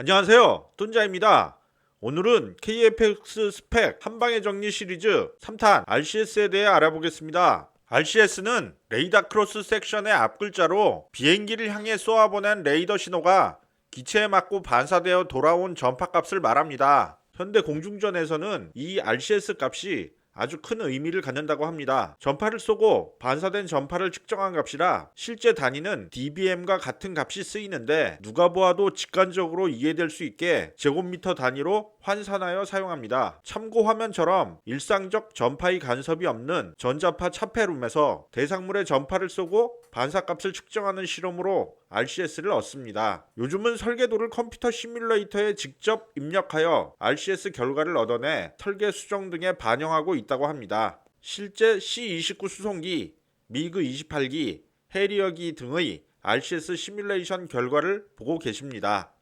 안녕하세요. 뚠자입니다. 오늘은 KFX 스펙 한방의 정리 시리즈 3탄 RCS에 대해 알아보겠습니다. RCS는 레이더 크로스 섹션의 앞글자로 비행기를 향해 쏘아보낸 레이더 신호가 기체에 맞고 반사되어 돌아온 전파값을 말합니다. 현대 공중전에서는 이 RCS 값이 아주 큰 의미를 갖는다고 합니다. 전파를 쏘고 반사된 전파를 측정한 값이라 실제 단위는 dBm과 같은 값이 쓰이는데 누가 보아도 직관적으로 이해될 수 있게 제곱미터 단위로 환산하여 사용합니다. 참고 화면처럼 일상적 전파의 간섭이 없는 전자파 차폐룸에서 대상물의 전파를 쏘고 반사값을 측정하는 실험으로 RCS를 얻습니다. 요즘은 설계도를 컴퓨터 시뮬레이터에 직접 입력하여 RCS 결과를 얻어내 설계 수정 등에 반영하고 있다 고 합니다. 실제 C29 수송기, 미그 28기, 해리어기 등의 RCS 시뮬레이션 결과를 보고 계십니다.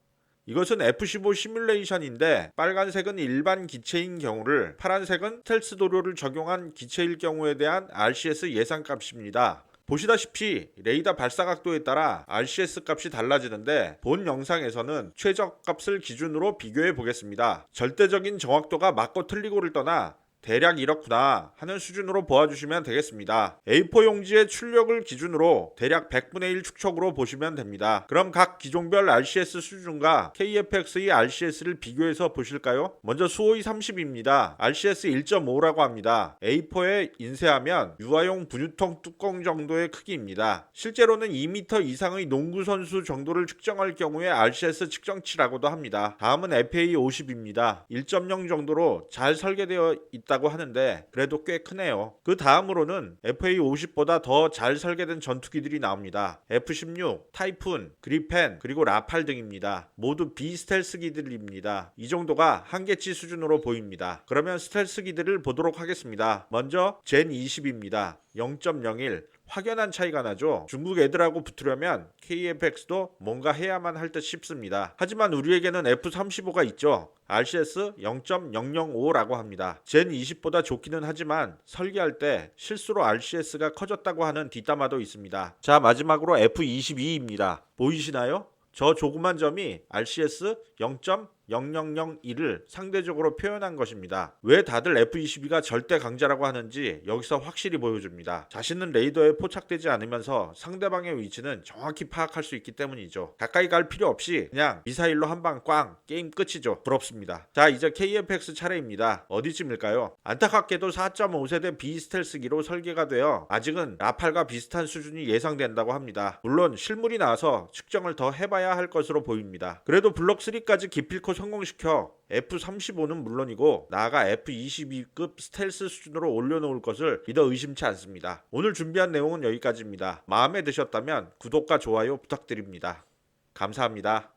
이것은 F15 시뮬레이션인데 빨간색은 일반 기체인 경우를 파란색은 스텔스 도료를 적용한 기체일 경우에 대한 RCS 예상값입니다. 보시다시피 레이더 발사 각도에 따라 RCS 값이 달라지는데 본 영상에서는 최저값을 기준으로 비교해 보겠습니다. 절대적인 정확도가 맞고 틀리고를 떠나 대략 이렇구나 하는 수준으로 보아주시면 되겠습니다. A4 용지의 출력을 기준으로 대략 100분의 1 축척으로 보시면 됩니다. 그럼 각 기종별 RCS 수준과 KFX의 RCS를 비교해서 보실까요? 먼저 수호의 30입니다. RCS 1.5라고 합니다. A4에 인쇄하면 유아용 분유통 뚜껑 정도의 크기입니다. 실제로는 2m 이상의 농구 선수 정도를 측정할 경우에 RCS 측정치라고도 합니다. 다음은 FA 50입니다. 1.0 정도로 잘 설계되어 있다 고 하는데 그래도 꽤 크네요. 그 다음으로는 FA 50보다 더 잘 설계된 전투기들이 나옵니다. F16, 타이푼, 그리펜, 그리고 라팔 등입니다. 모두 비스텔스기들입니다. 이 정도가 한계치 수준으로 보입니다. 그러면 스텔스기들을 보도록 하겠습니다. 먼저 젠 20입니다. 0.01 확연한 차이가 나죠. 중국 애들하고 붙으려면 KFX도 뭔가 해야만 할 듯 싶습니다. 하지만 우리에게는 F35가 있죠. RCS 0.005라고 합니다. 젠 20보다 좋기는 하지만 설계할 때 실수로 RCS가 커졌다고 하는 뒷담화도 있습니다. 자, 마지막으로 F22입니다. 보이시나요? 저 조그만 점이 RCS 0.0001을 상대적으로 표현한 것입니다. 왜 다들 F22가 절대 강자라고 하는지 여기서 확실히 보여줍니다. 자신은 레이더에 포착되지 않으면서 상대방의 위치는 정확히 파악할 수 있기 때문이죠. 가까이 갈 필요 없이 그냥 미사일로 한 방 꽝 게임 끝이죠. 부럽습니다. 자 이제 KFX 차례입니다. 어디쯤일까요? 안타깝게도 4.5세대 비스텔스기로 설계가 되어 아직은 라팔과 비슷한 수준이 예상된다고 합니다. 물론 실물이 나와서 측정을 더 해봐야 할 것으로 보입니다. 그래도 블록 3까지 기필코 성공시켜 F-35는 물론이고 나아가 F-22급 스텔스 수준으로 올려놓을 것을 믿어 의심치 않습니다. 오늘 준비한 내용은 여기까지입니다. 마음에 드셨다면 구독과 좋아요 부탁드립니다. 감사합니다.